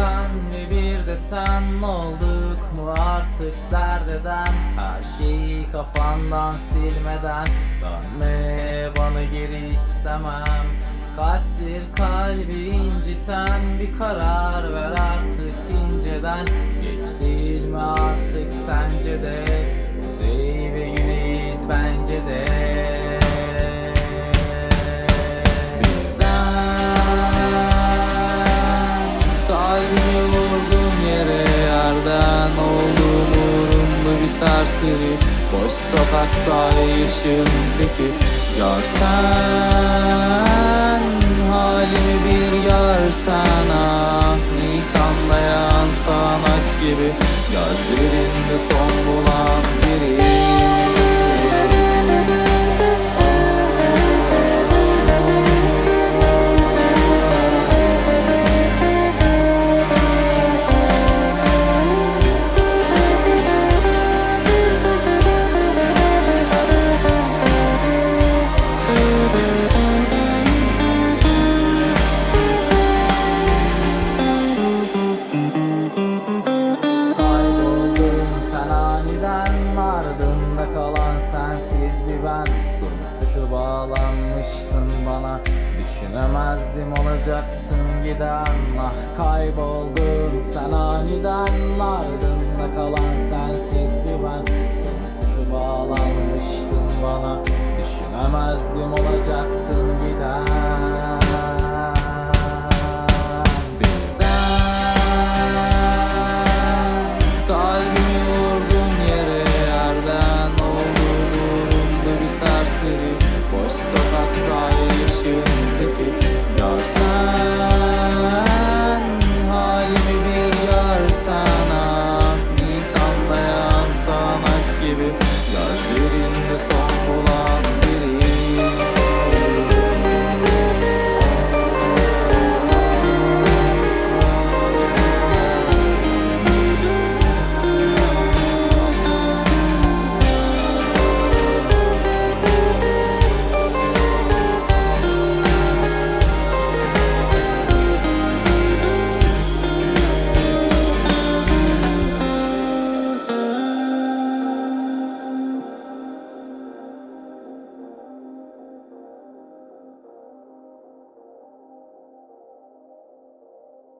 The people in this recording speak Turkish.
ben mi bir de sen olduk mu artık dert eden Her şeyi kafandan silmeden. Dönme bana geri istemem. Kalptir kalbi inciten bir karar ver artık inceden. Geç değil mi artık sence de? Kuzey ve güneyiz bence de serseri Boş sokakta yaşın teki. Görsen halimi bir görsen ah Nisan'da yansan ak gibi. Gözlerinde son bulan biri sensiz bir ben Sımsıkı bağlanmıştın bana. Düşünemezdim olacaktın giden. Ah kayboldun sen aniden. Ardında kalan sensiz bir ben Sımsıkı bağlanmıştın bana. Düşünemezdim olacaktın giden. Birden Kalbim seni Boş sokak fahişin teki. Görsen halimi bir görsen Ah nisanlayan sanak gibi. Gözlerinde son